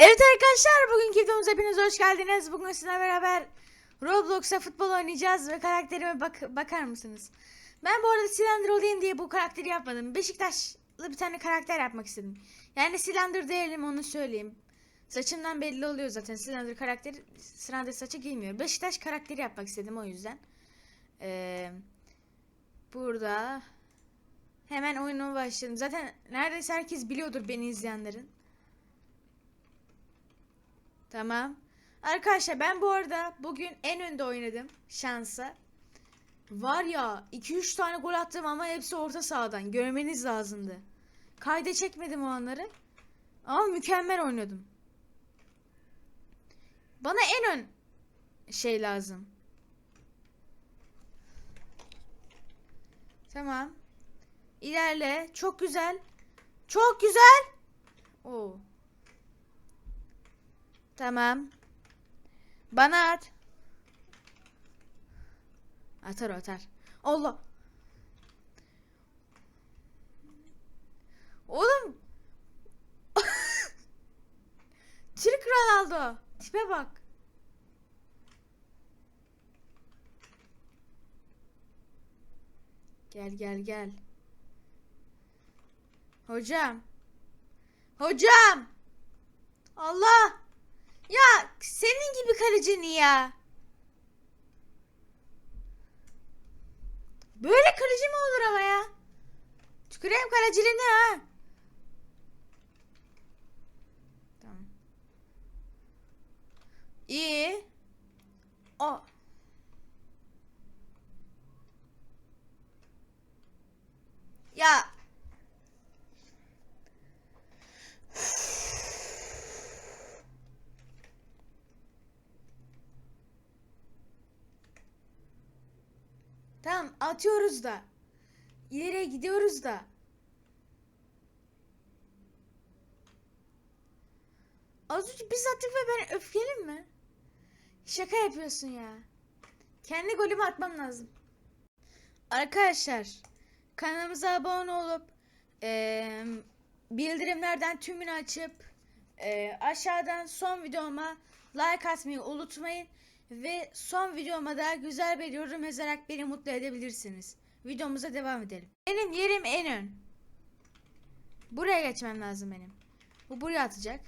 Evet arkadaşlar bugünkü videomuza hepiniz hoş geldiniz. Bugün sizinle beraber Roblox'a futbol oynayacağız ve karakterime bak bakar mısınız? Ben bu arada Silander olayım diye bu karakteri yapmadım. Beşiktaşlı bir tane karakter yapmak istedim. Yani Silander değilim onu söyleyeyim. Saçımdan belli oluyor zaten Silander karakteri Silander saçı giymiyor. Beşiktaş karakteri yapmak istedim o yüzden. Ee, burada hemen oyunuma başladım. Zaten neredeyse herkes biliyordur beni izleyenlerin. Tamam. Arkadaşlar ben bu arada bugün en önde oynadım şansa. Var ya 2-3 tane gol attım ama hepsi orta sahadan. Görmeniz lazımdı. Kayda çekmedim o anları. Ama mükemmel oynadım. Bana en ön şey lazım. Tamam. İlerle. Çok güzel. Çok güzel. Oo. Tamam. Bana at. Atar atar. Allah. Oğlum. Türk Ronaldo. Tipe bak. Gel gel gel. Hocam. Hocam. Allah. Ya senin gibi kalecini ya. Böyle kaleci mi olur ama ya? Tüküreyim kaleciliğine ha. Tamam. İyi. O. Ya. Tamam atıyoruz da. İleriye gidiyoruz da. Az önce biz attık ve ben öfkelim mi? Şaka yapıyorsun ya. Kendi golümü atmam lazım. Arkadaşlar kanalımıza abone olup eee, bildirimlerden tümünü açıp eee, aşağıdan son videoma like atmayı unutmayın. Ve son videoma da güzel bir yorum yazarak beni mutlu edebilirsiniz. Videomuza devam edelim. Benim yerim en ön. Buraya geçmem lazım benim. Bu buraya atacak.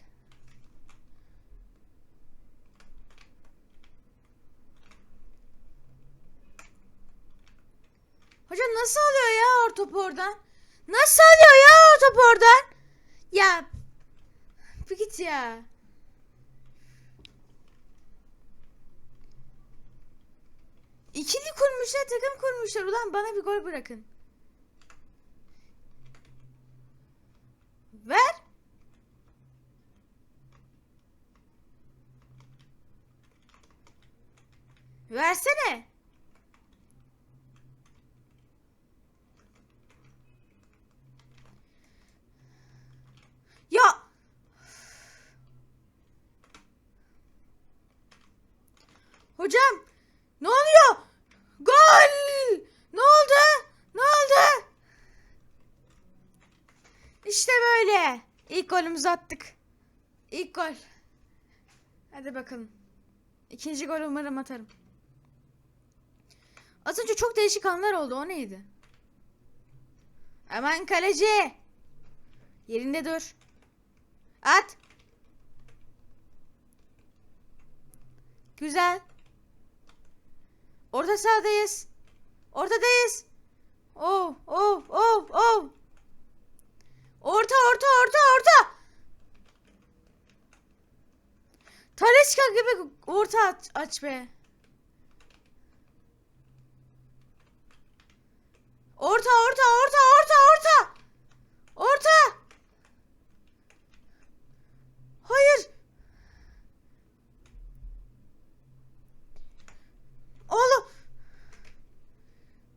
Hocam nasıl alıyor ya o topu oradan? Nasıl alıyor ya o topu oradan? Ya bir git ya. İkili kurmuşlar, takım kurmuşlar. Ulan bana bir gol bırakın. Ver. Versene. Ya. Hocam. Ne oluyor? Gol! Ne oldu? Ne oldu? İşte böyle. İlk golümüzü attık. İlk gol. Hadi bakalım. İkinci gol umarım atarım. Az önce çok değişik anlar oldu. O neydi? Aman kaleci. Yerinde dur. At. Güzel. Orta sahadayız. Ortadayız. Oh, oh, oh, oh. Orta, orta, orta, orta. Talisca gibi orta aç, aç be. Orta, orta, orta, orta. Orta. Hayır. Oğlum.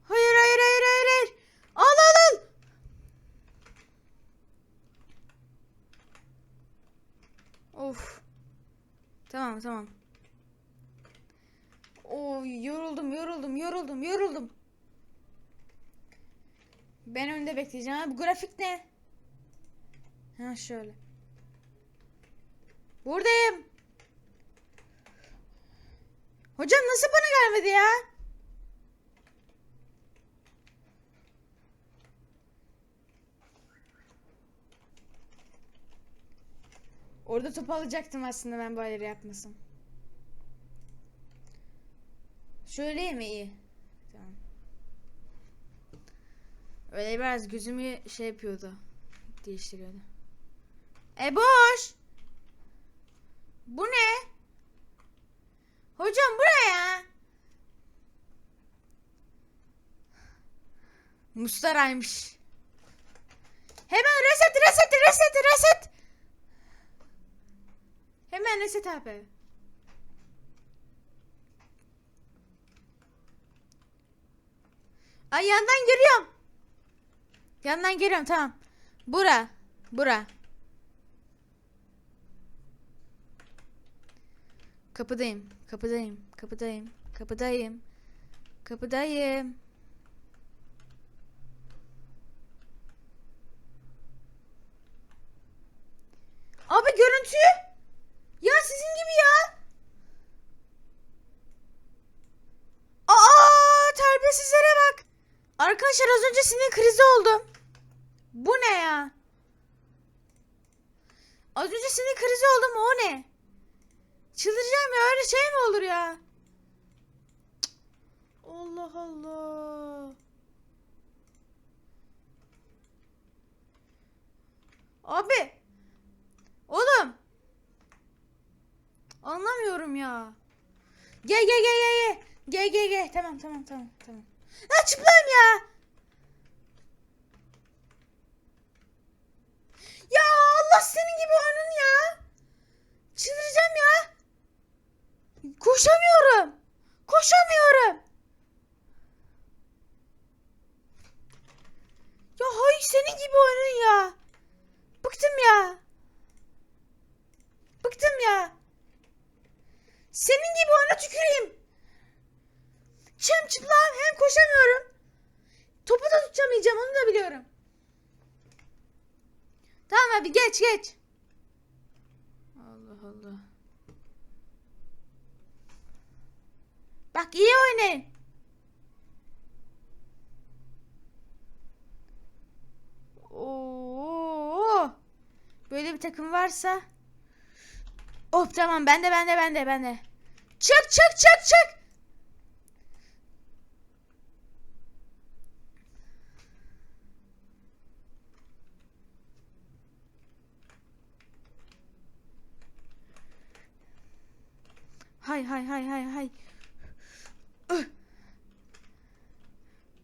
Hayır hayır hayır hayır hayır. Al al al. Of. Tamam. Oy yoruldum yoruldum yoruldum yoruldum. Ben önde bekleyeceğim. Bu grafik ne? Ha şöyle. Buradayım. Hocam nasıl bana gelmedi ya? Orada top alacaktım aslında ben bu ayarı yapmasam. Şöyle mi iyi? Tamam. Öyle biraz gözümü şey yapıyordu. Değiştiriyordu. E boş. Bu ne? Hocam buraya. Mustaraymış. Hemen reset reset reset reset. Hemen reset abi. Ay yandan görüyorum. Yandan görüyorum tamam. Bura. Bura. Kapıdayım. Kapıdayım. Kapıdayım. Kapıdayım. Kapıdayım. Abi görüntü. Ya sizin gibi ya. Aa terbiyesizlere bak. Arkadaşlar az önce sinir krizi oldum. Bu ne ya? Az önce sinir krizi oldum o ne? Çıldıracağım ya öyle şey mi olur ya? Allah Allah. Abi. Oğlum. Anlamıyorum ya. Gel gel gel gel gel. Gel gel gel. Tamam tamam tamam tamam. Ha çıplam ya. Ya Allah senin gibi oyunun ya. Çıldıracağım ya. Koşamıyorum. Koşamıyorum. Ya hayır senin gibi oyunun ya. Bıktım ya. Bıktım ya. Senin gibi oyuna tüküreyim. Çem çıplağım hem koşamıyorum. Topu da tutamayacağım onu da biliyorum. Tamam abi geç geç. Allah Allah. Bak iyi oynayın. Oo. Böyle bir takım varsa. Oh tamam bende bende bende bende. Çık çık çık çık. Hay hay hay hay hay.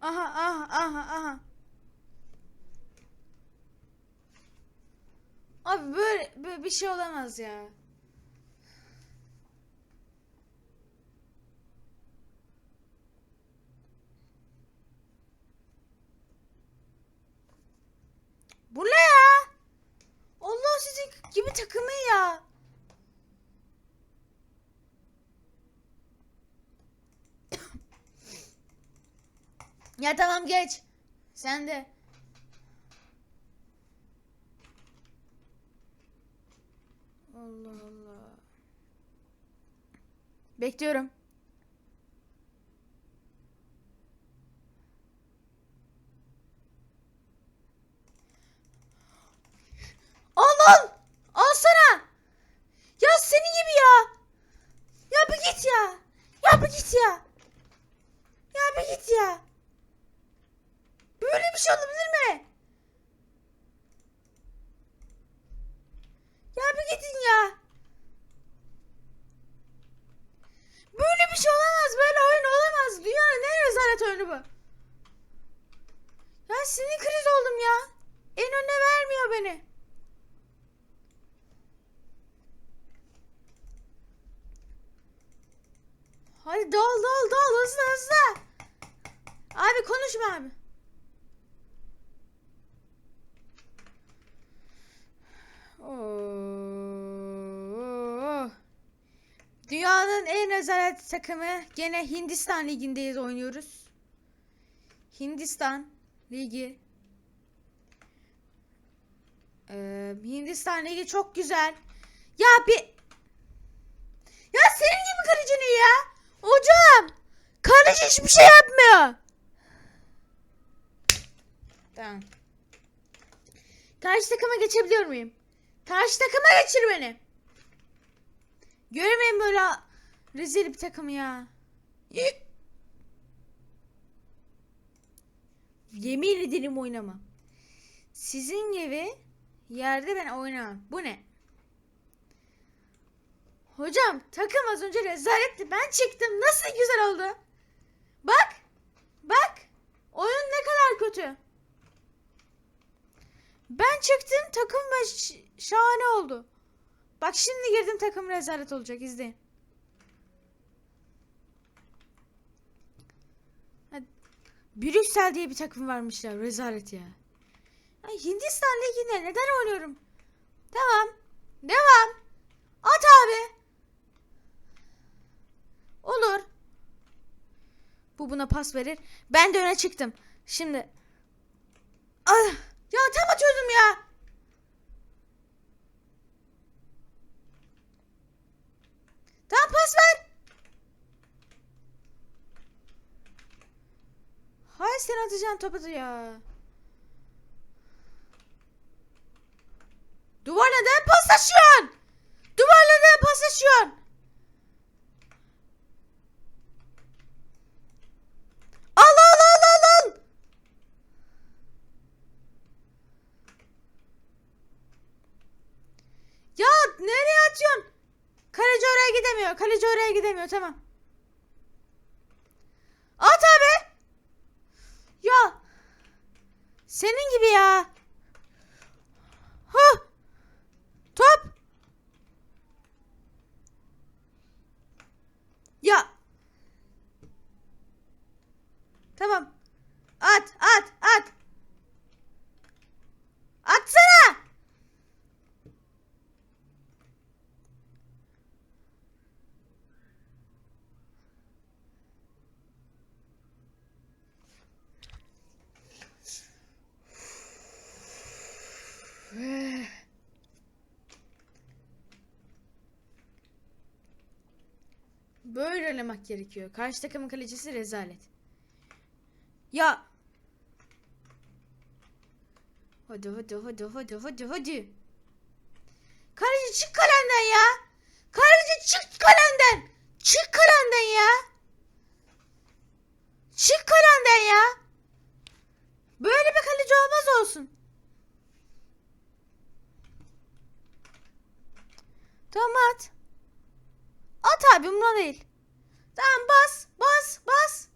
Aha aha aha aha. Abi böyle, böyle bir şey olamaz ya. Bu ne ya? Allah sizin gibi takımı ya. Ya tamam geç. Sen de. Allah Allah. Bekliyorum. Al al. Al sana. Ya senin gibi ya. Ya bir git ya. Ya bir git ya. Ya bir git ya. Böyle bir şey olabilir mi? Ya bir gidin ya. Böyle bir şey olamaz. Böyle oyun olamaz. Dünyanın en rezalet oyunu bu. Ya sinir kriz oldum ya. En önüne vermiyor beni. Hadi dol dol dol hızlı hızlı. Abi konuşma abi. Oo. Dünyanın en rezalet takımı gene Hindistan ligindeyiz oynuyoruz. Hindistan ligi. Ee, Hindistan ligi çok güzel. Ya bir... Ya senin gibi kalecinin ya. Hocam. Kaleci hiçbir şey yapmıyor. Tamam. Karşı takıma geçebiliyor muyum? Karşı takıma geçir beni. Görmeyin böyle rezil bir takım ya. Ye- Yemin ederim oynamam. Sizin gibi yerde ben oynamam. Bu ne? Hocam takım az önce rezaletti. Ben çıktım. Nasıl güzel oldu. Bak. Bak. Oyun ne kadar kötü. Ben çıktım takım ve ş- şahane oldu. Bak şimdi girdim takım rezalet olacak izleyin. Brüksel diye bir takım varmış ya rezalet ya. ya Hindistan Ligi'nde neden oynuyorum? Tamam. Devam. At abi. Olur. Bu buna pas verir. Ben de öne çıktım. Şimdi. Ah, ya tam atıyordum ya. Tamam pas ver. Hay sen atacaksın topu ya. Duvarla neden paslaşıyorsun? Duvarla neden paslaşıyorsun? Al al al al al. Ya nereye atıyorsun? Kaleci oraya gidemiyor. Kaleci oraya gidemiyor. Tamam. At abi. Ya. Senin gibi ya. Ha. Top. Ya. Tamam. At, at, at. Atsana. Oynamak gerekiyor. Karşı takımın kalecisi rezalet. Ya. Hadi hadi hadi hadi hadi hadi. Kaleci çık kalenden ya. Kaleci çık kalenden. Çık kalenden ya. Çık kalenden ya. Böyle bir kaleci olmaz olsun. Tamam at. At abi buna değil. Tamam bas bas bas.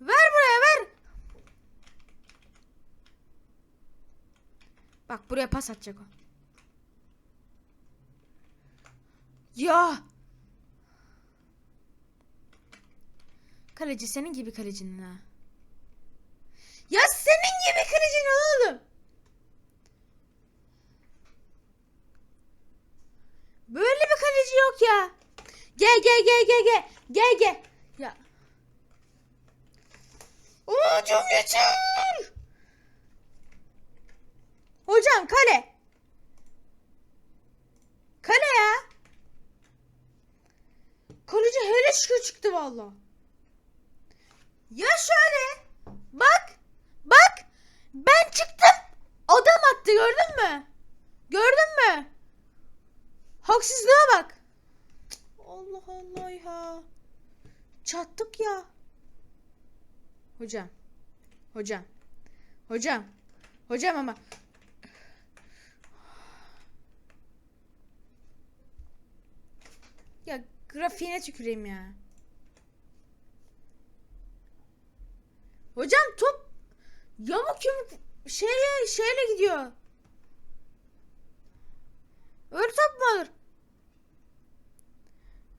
Ver buraya ver. Bak buraya pas atacak o. Ya. Kaleci senin gibi kalecinin ha. Ya senin gibi kalecinin oğlum. Böyle bir kaleci yok ya. Gel gel gel gel gel. Gel gel. Ya. Hocam geçer. Hocam kale. Kale ya. Kaleci hele şükür çıktı valla. Ya şöyle. Bak. Bak. Ben çıktım. Adam attı gördün mü? Gördün mü? Haksızlığa bak. Allah Allah ya. Çattık ya. Hocam. Hocam. Hocam. Hocam ama. Ya grafiğine tüküreyim ya. Hocam top yamuk yumuk şeye şeyle gidiyor. Öyle top mu olur?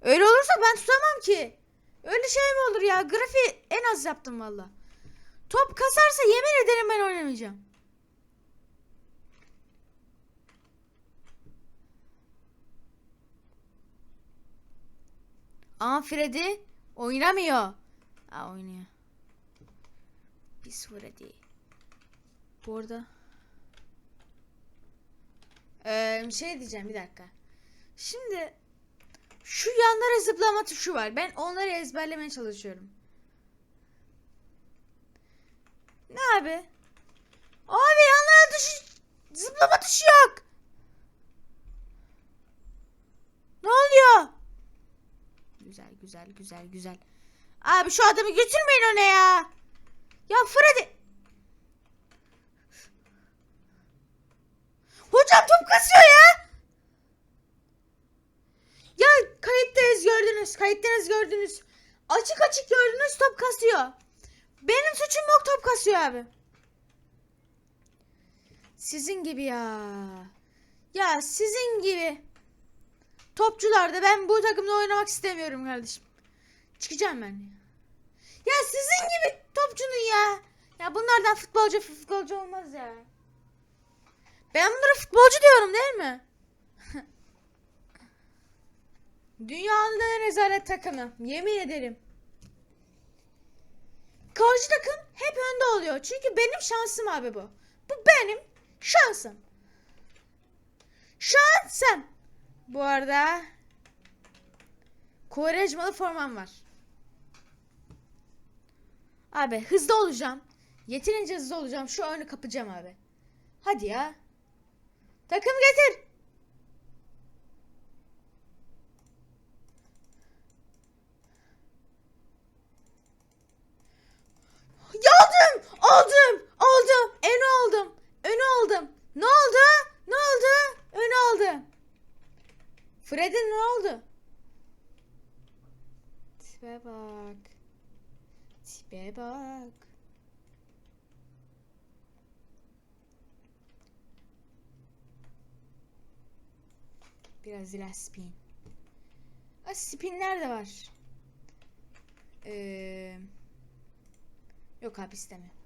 Öyle olursa ben tutamam ki. Öyle şey mi olur ya? Grafiği en az yaptım valla. Top kasarsa yemin ederim ben oynamayacağım. Aa Freddy oynamıyor. Aa oynuyor. Pis Freddy. Bu arada. Ee, şey diyeceğim bir dakika. Şimdi şu yanlara zıplama tuşu var. Ben onları ezberlemeye çalışıyorum. Ne abi? Abi yanlara tuş zıplama tuşu yok. Ne oluyor? Güzel güzel güzel güzel. Abi şu adamı götürmeyin ona ya. Ya Freddy. Hocam top kasıyor ya. Ya kayıttayız gördünüz. Kayıttayız gördünüz. Açık açık gördünüz top kasıyor. Benim suçum yok top kasıyor abi. Sizin gibi ya. Ya sizin gibi. Topçularda ben bu takımda oynamak istemiyorum kardeşim. Çıkacağım ben. Ya sizin gibi topçunun ya. Ya bunlardan futbolcu futbolcu olmaz ya. Ben bunlara futbolcu diyorum değil mi? Dünyanın en rezalet takımı. Yemin ederim. Karşı takım hep önde oluyor. Çünkü benim şansım abi bu. Bu benim şansım. Şansım. Bu arada Kovarejmalı formam var. Abi hızlı olacağım. Yeterince hızlı olacağım. Şu önü kapacağım abi. Hadi ya. Takım getir. Aldım, aldım, aldım. Ön oldum, ön oldum. Ne oldu? Ne oldu? Ön aldım. Freddy ne oldu? Tipe bak. Tipe bak. Biraz ilaç spin. Aa, spinler de var. Ee, yok abi istemiyorum.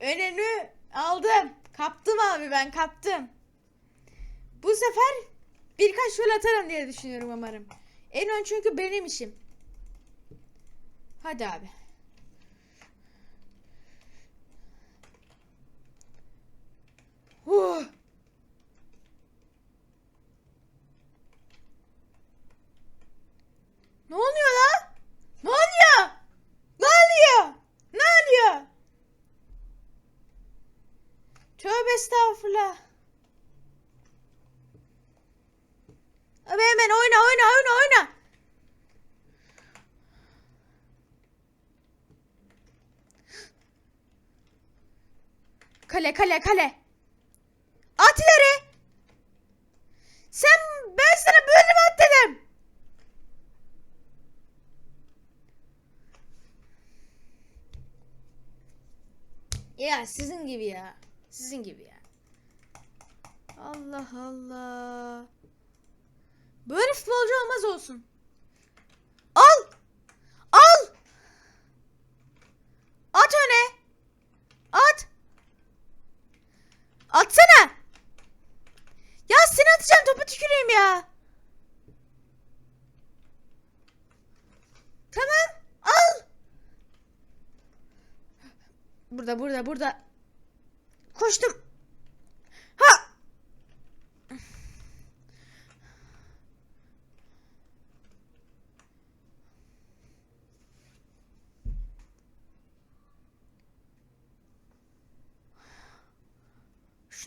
Önünü aldım. Kaptım abi ben kaptım. Bu sefer birkaç gol atarım diye düşünüyorum umarım. En ön çünkü benim işim. Hadi abi. Huh. Ne oluyor lan? Ne oluyor? Ne oluyor? Ne oluyor? Tövbe estağfurullah. Abi hemen oyna oyna oyna oyna. Kale kale kale. At ileri. Sen ben sana böyle mi at dedim? Ya sizin gibi ya. Sizin gibi ya. Allah Allah. Böyle futbolcu olmaz olsun. Al. Al. At öne. At. Atsana. Ya seni atacağım topu tüküreyim ya. Tamam. Al. Burada burada burada. Koştum. Ha.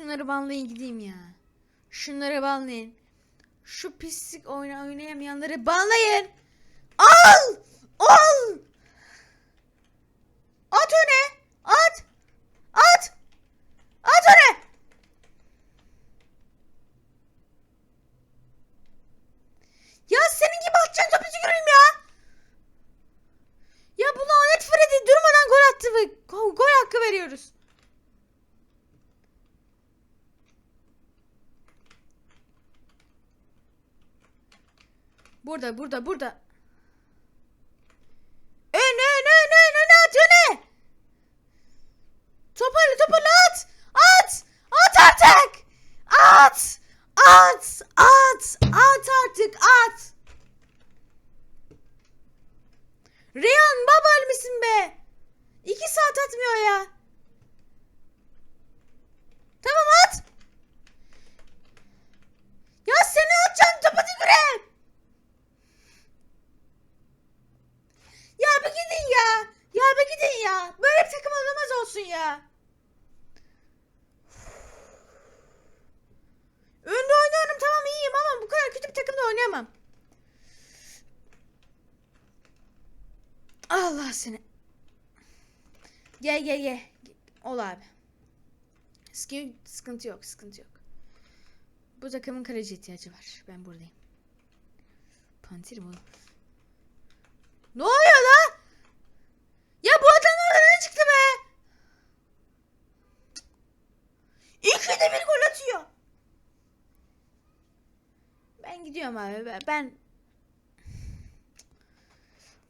Şunları banlayın gideyim ya. Şunları banlayın. Şu pislik oyna oynayamayanları banlayın. Al! Al! At öne! At! At! At öne! Ya senin gibi atacaksın topu tüküreyim ya! Ya bu lanet Freddy durmadan gol attı ve gol hakkı veriyoruz. Burada burada burada. Ön ön ön ön ön at öne. Toparla toparla at. At. At artık. At. At. At. At artık at. Reyhan babal mısın be? İki saat atmıyor ya. Tamam at. Ya seni ya. Önde oynuyorum tamam iyiyim ama bu kadar kötü bir takımda oynayamam. Seni. Gel gel gel. Ol abi. Sıkı- Sıkıntı yok sıkıntı yok. Bu takımın kaleci ihtiyacı var. Ben buradayım. Panter bu. Ne oluyor lan? Ya bu adam orada ne çıktı be? İkide bir gol atıyor. Ben gidiyorum abi. Ben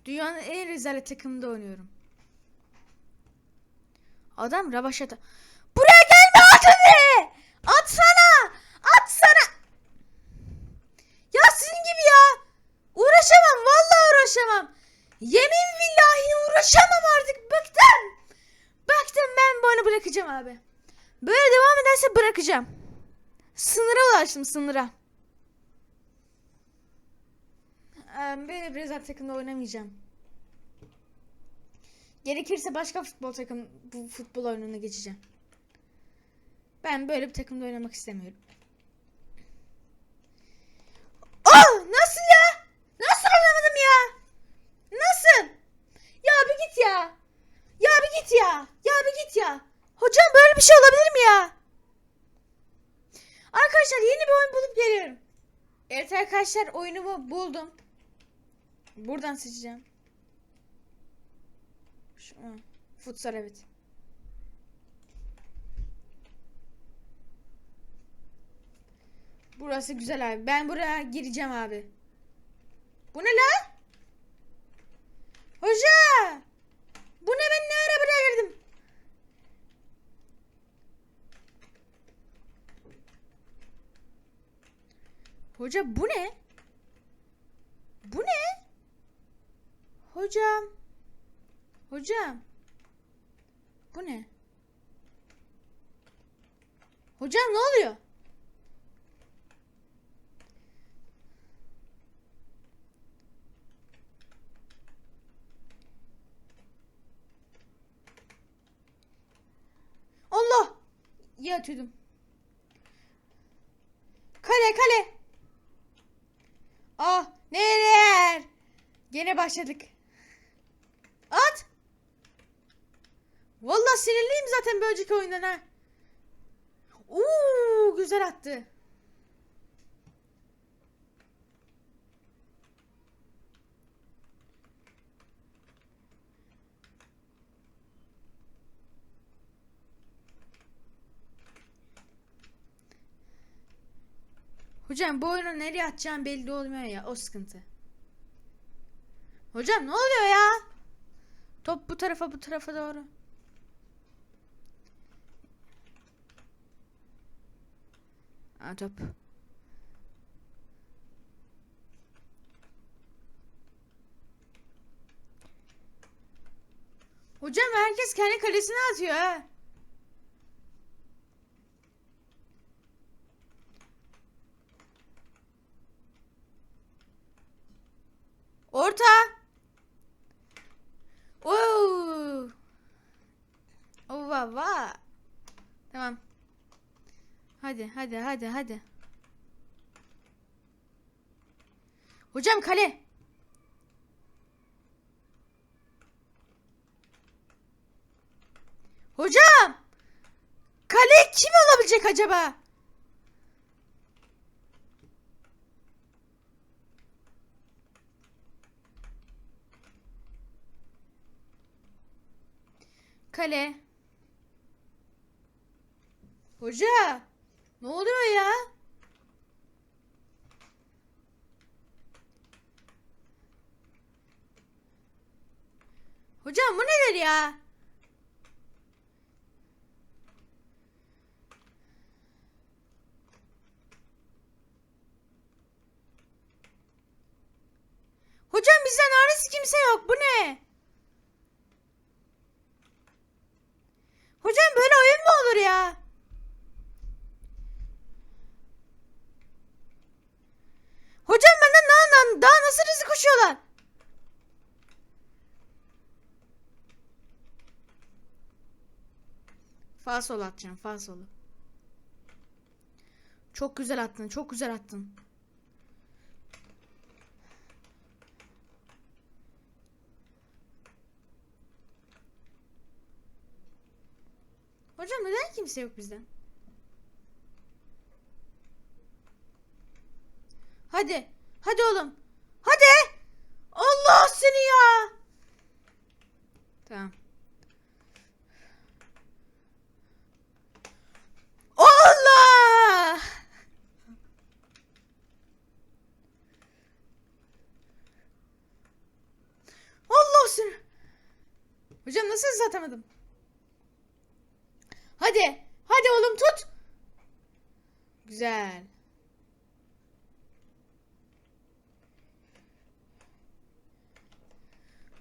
dünyanın en rezalet takımında oynuyorum. Adam Ravaşata. Buraya gelme at hadi. Atsana. Atsana. Ya sizin gibi ya. Uğraşamam. Vallahi uğraşamam. Yemin billahi uğraşamam artık. Bıktım. Bıktım ben bunu bırakacağım abi. Böyle devam ederse bırakacağım. Sınıra ulaştım sınıra. Ee, Böyle rezerv takımda oynamayacağım. Gerekirse başka futbol takım bu futbol oyununa geçeceğim. Ben böyle bir takımda oynamak istemiyorum. Oh nasıl ya? Nasıl anlamadım ya? Nasıl? Ya bir git ya. Ya bir git ya. Ya bir git ya. Hocam böyle bir şey olabilir mi ya? Arkadaşlar yeni bir oyun bulup geliyorum. Evet arkadaşlar oyunumu buldum. Buradan seçeceğim. Futsal evet. Burası güzel abi. Ben buraya gireceğim abi. Bu ne la? Hoca! Bu ne ben ne ara buraya girdim? Hoca bu ne? Bu ne? Hocam. Hocam. Bu ne? Hocam ne oluyor? Allah! Atıyordum. Kale kale. Ah neler? Gene başladık. At. Vallahi sinirliyim zaten bir önceki oyundan ha. Uuu güzel attı. Hocam bu oyunu nereye atacağım belli olmuyor ya o sıkıntı. Hocam ne oluyor ya? Top bu tarafa bu tarafa doğru. Top. Hocam herkes kendi kalesine atıyor ha. Orta. Oo. Ova va. Tamam. Hadi hadi hadi. Hocam kale. Hocam. Kale kim olabilecek acaba? Kale. Hoca. Ne oluyor ya? Hocam bu nedir ya? Hocam bizden hariç kimse yok. Bu ne? Hocam böyle oyun mu olur ya? Hocam benden daha, daha nasıl hızlı koşuyorlar? Fal sol atacağım. Fal. Çok güzel attın. Çok güzel attın. Hocam neden kimse yok bizden? Hadi. Hadi oğlum. Hadi. Allah seni ya. Tamam. Allah! Allah seni. Hocam nasıl hız atamadım? Hadi. Hadi oğlum tut. Güzel.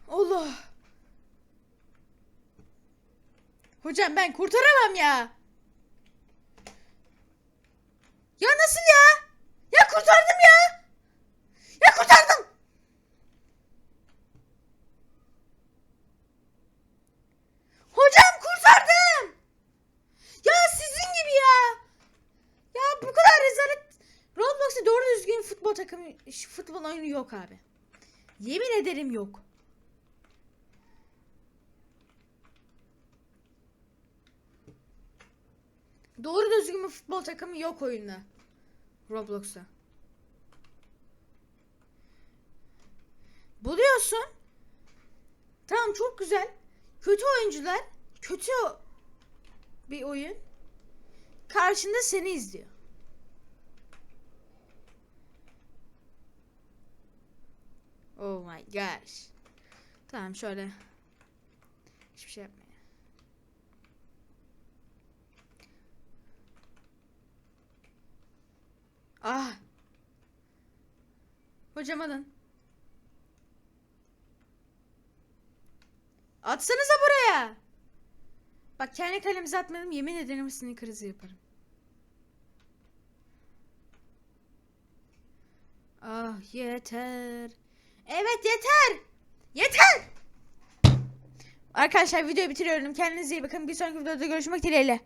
Allah. Hocam ben kurtaramam ya nasıl ya? Ya kurtardım ya. Ya kurtardım. Hocam kurtardım. Ya sizin gibi ya. Ya bu kadar rezalet. Roblox'ta doğru düzgün futbol takımı, futbol oyunu yok abi. Yemin ederim yok. Doğru düzgün bir futbol takımı yok oyunda. Roblox'ta. Buluyorsun. Tamam çok güzel. Kötü oyuncular, kötü bir oyun. Karşında seni izliyor. Oh my gosh. Tamam şöyle. Hiçbir şey yapmayın. Ah. Hocam alın. Atsanıza buraya. Bak kendi kalemize atmadım yemin ederim sinir krizi yaparım. Ah yeter. Evet yeter. Yeter. Arkadaşlar videoyu bitiriyorum. Kendinize iyi bakın. Bir sonraki videoda görüşmek dileğiyle.